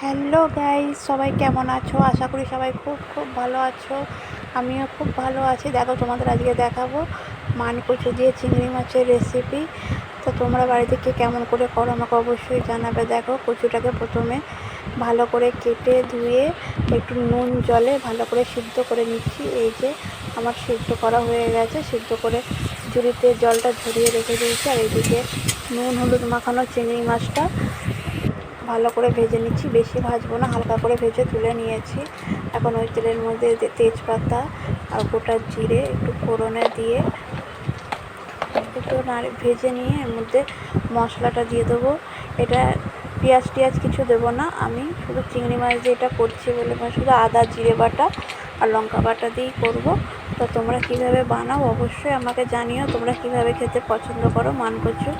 Hello guys, সবাই কেমন আছো? আশা করি সবাই খুব খুব ভালো আছো। আমিও খুব ভালো আছি। দেখো, তোমাদের আজকে দেখাবো মানকচু দিয়ে চিংড়ি মাছের রেসিপি তো তোমরা বাড়িতে কে কেমন করে করো আমাকে অবশ্যই জানাবে। দেখো, কচুটাকে প্রথমে ভালো করে কেটে ধুয়ে একটু নুন, জলে ভালো করে সিদ্ধ করে নিচ্ছি। এই যে আমার সিদ্ধ করা হয়ে গেছে। সিদ্ধ করে ঝুড়িতে জলটা ঝরিয়ে রেখে দিয়েছি। আর এইদিকে নুন, হলুদ মাখানো চিংড়ি মাছটা ভালো করে ভেজে নিচ্ছি, বেশি ভাজবো না, হালকা করে ভেজে তুলে নিয়েছি। এখন ওই তেলের মধ্যে তেজপাতা আর গোটা জিরে একটু ফোড়নে দিয়ে একটু নাড়ি ভেজে নিয়ে এর মধ্যে মশলাটা দিয়ে দেবো। এটা পেঁয়াজ টিয়াজ কিছু দেবো না, আমি শুধু চিংড়ি মাছ দিয়ে এটা করছি বলে শুধু আদা, জিরে বাটা আর লঙ্কা বাটা দিয়েই করব। তো তোমরা কীভাবে বানাও অবশ্যই আমাকে জানিও, তোমরা কীভাবে খেতে পছন্দ করো মানকচু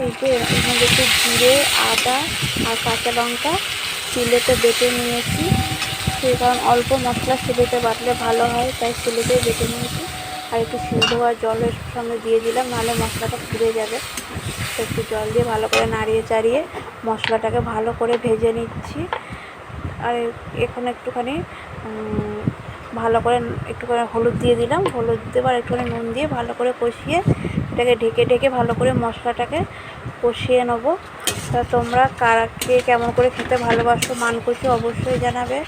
এই যে এর একটু জিরে, আদা আর কাঁচা লঙ্কা শিলেতে বেটে নিয়েছি। সেই কারণ অল্প মশলা শিলেতে বাটলে ভালো হয়, তাই শিলেতেই বেটে নিয়েছি। আর একটু সিদ্ধ হওয়া জলের সঙ্গে দিয়ে দিলাম, নাহলে মশলাটা পুড়ে যাবে। একটু জল দিয়ে ভালো করে নাড়িয়ে চাড়িয়ে মশলাটাকে ভালো করে ভেজে নিচ্ছি। আর এখন একটুখানি ভালো করে একটু করে হলুদ দিয়ে দিলাম। হলুদ দেবার একটুখানি নুন দিয়ে ভালো করে কষিয়ে এটাকে ঢেকে ঢেকে ভালো করে মশলাটাকে কষিয়ে নেব। তা তোমরা কারা কে কেমন করে খেতে ভালোবাসো, মানকুচি অবশ্যই জানাবে।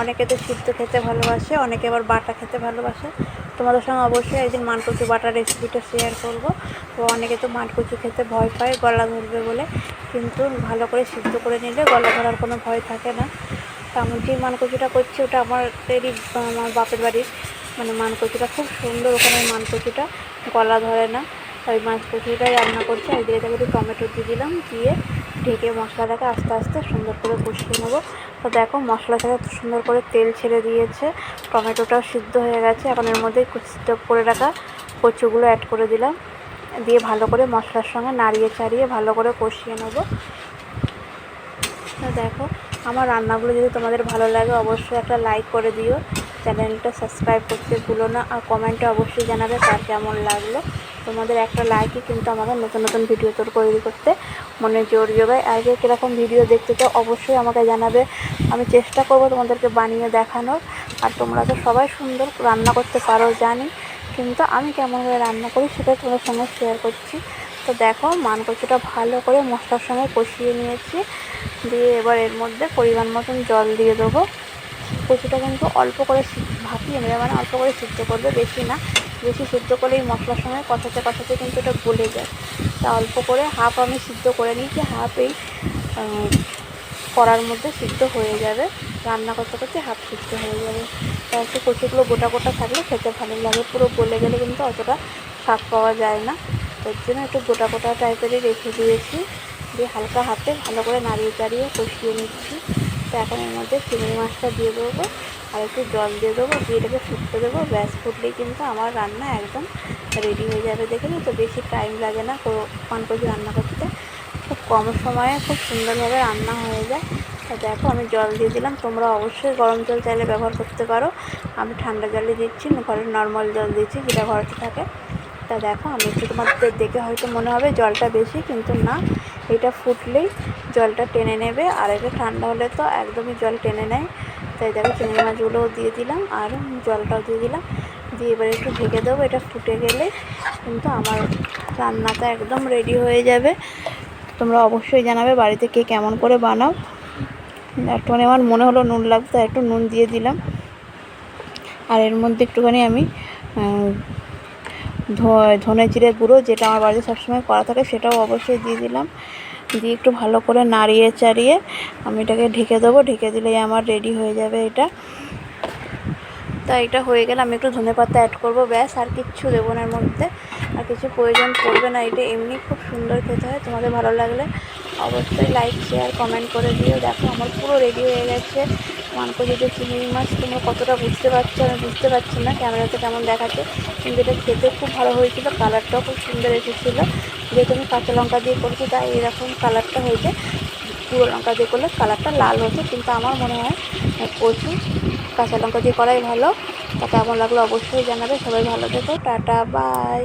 অনেকে তো সিদ্ধ খেতে ভালোবাসে, অনেকে আবার বাটা খেতে ভালোবাসে। তোমাদের সঙ্গে অবশ্যই একদিন মানকুচি বাটার রেসিপিটা শেয়ার করব। তো অনেকে তো মানকুচি খেতে ভয় পায়, গলা ধরবে বলে। কিন্তু ভালো করে সিদ্ধ করে নিলে গলা ধরার কোনো ভয় থাকে না। তা আমি যে মানকুচিটা করছি, ওটা আমাদেরই আমার বাপের বাড়ির মানে মানকচুটা খুব সুন্দর ওখানে মানকচুটা, গলা ধরে না। ওই মাছ কচুটাই রান্না করছি। আর দিয়ে একটু টমেটো দিয়ে দিলাম, দিয়ে ঢেকে মশলাটাকে আস্তে আস্তে সুন্দর করে কষিয়ে নেব। তো দেখো মশলা থেকে সুন্দর করে তেল ছেড়ে দিয়েছে, টমেটোটাও সিদ্ধ হয়ে গেছে। এখন এর মধ্যে সিদ্ধ করে রাখা কচুগুলো অ্যাড করে দিলাম। দিয়ে ভালো করে মশলার সঙ্গে নাড়িয়ে চাড়িয়ে ভালো করে কষিয়ে নেব। দেখো, আমার রান্নাগুলো যদি তোমাদের ভালো লাগে অবশ্যই একটা লাইক করে দিও। চ্যানেলটা সাবস্ক্রাইব করতে ভুলো না আর কমেন্টে অবশ্যই জানাবে তার কেমন লাগল। তোমাদের একটা লাইকই কিন্তু আমাকে নতুন নতুন ভিডিও তোর তৈরি করতে মনে জোর যোগায় আর যে কীরকম ভিডিও দেখতে তো অবশ্যই আমাকে জানাবে। আমি চেষ্টা করব তোমাদেরকে বানিয়ে দেখানোর। আর তোমরা তো সবাই সুন্দর রান্না করতে পারো, জানি। কিন্তু আমি কেমনভাবে রান্না করি সেটা তোমাদের সঙ্গে শেয়ার করছি। তো দেখো মানকচুটা ভালো করে মশলার সঙ্গে কষিয়ে নিয়েছি। দিয়ে এবার এর মধ্যে পরিমাণ মতন জল দিয়ে দেবো। কচুটা কিন্তু অল্প করে ভাপিয়ে নেবে মানে অল্প করে সিদ্ধ করবে, বেশি না। বেশি সিদ্ধ করলে এই মশলার সময় কষাতে কষাতে কিন্তু এটা গলে যায়। তা অল্প করে হাফ আমি সিদ্ধ করে নিয়েছি হাফ এই কড়ার মধ্যে সিদ্ধ হয়ে যাবে। রান্না করতে করতে হাফ সিদ্ধ হয়ে যাবে। তা একটু কচুগুলো গোটা গোটা থাকলে খেতে ভালো লাগে। পুরো গলে গেলে কিন্তু অতটা স্বাদ পাওয়া যায় না। তার জন্য একটু গোটা গোটা টাইপেরই রেখে দিয়েছি। দিয়ে হালকা হাতে ভালো করে নাড়িয়ে চাড়িয়ে কষিয়ে নিচ্ছি। তো এখন এর মধ্যে চিংড়ি মাছটা দিয়ে দেবো আর একটু জল দিয়ে দেবো, দিয়ে এটাকে ফুটতে দেবো। ব্যাস, ফুটলেই কিন্তু আমার রান্না একদম রেডি হয়ে যাবে দেখে তো বেশি টাইম লাগে না পানকচি রান্না করতে। খুব কম সময়ে খুব সুন্দরভাবে রান্না হয়ে যায়। তো দেখো, আমি জল দিয়ে দিলাম। তোমরা অবশ্যই গরম জল চাইলে ব্যবহার করতে পারো। আমি ঠান্ডা জলই দিচ্ছি ঘরের নর্মাল জল দিচ্ছি যেটা ঘরেতে থাকে। তা দেখো, আমি একটু তোমাদের দেখে হয়তো মনে হবে জলটা বেশি, কিন্তু না, এটা ফুটলেই জলটা টেনে নেবে। আর এটা ঠান্ডা হলে তো একদমই জল টেনে নেয়। তাই দেখো, চিংড়ি মাছগুলোও দিয়ে দিলাম, আর জলটাও দিয়ে দিলাম। দিয়ে এবার একটু ঢেকে দেবো, এটা ফুটে গেলে কিন্তু আমার রান্নাটা একদম রেডি হয়ে যাবে। তোমরা অবশ্যই জানাবে বাড়িতে কে কেমন করে বানাও। একটুখানি আমার মনে হলো নুন লাগতো একটু নুন দিয়ে দিলাম। আর এর মধ্যে একটুখানি আমি ধনে জিরে গুঁড়ো যেটা আমার বাড়িতে সবসময় করা থাকে সেটাও অবশ্যই দিয়ে দিলাম। দিয়ে একটু ভালো করে নাড়িয়ে চাড়িয়ে আমি এটাকে ঢেকে দেবো। ঢেকে দিলেই আমার রেডি হয়ে যাবে এটা। তা এটা হয়ে গেলে আমি একটু ধনে পাতা অ্যাড করব। ব্যাস, আর কিচ্ছু দেবো না এর মধ্যে। আর কিছু প্রয়োজন পড়বে না, এটা এমনি খুব সুন্দর খেতে হয়। তোমাদের ভালো লাগলে অবশ্যই লাইক শেয়ার কমেন্ট করে দিও। দেখো, আমার পুরো রেডি হয়ে গেছে। মানকোজিতে চিংড়ি মাছ তোমরা কতটা বুঝতে পারছ আমি বুঝতে পারছি না। ক্যামেরাতে কেমন দেখাচ্ছে? কিন্তু এটা খেতে খুব ভালো হয়েছিল, কালারটাও খুব সুন্দর এসেছিল। যেহেতু আমি কাঁচা লঙ্কা দিয়ে করেছি, তাই এরকম কালারটা হয়েছে। পুরো লঙ্কা দিয়ে করলে কালারটা লাল হতো, কিন্তু আমার মনে হয় প্রচুর কাঁচা লঙ্কা দিয়ে করাই ভালো। তা কেমন লাগল অবশ্যই জানাবে। সবাই ভালো থেকো, টাটা, বাই।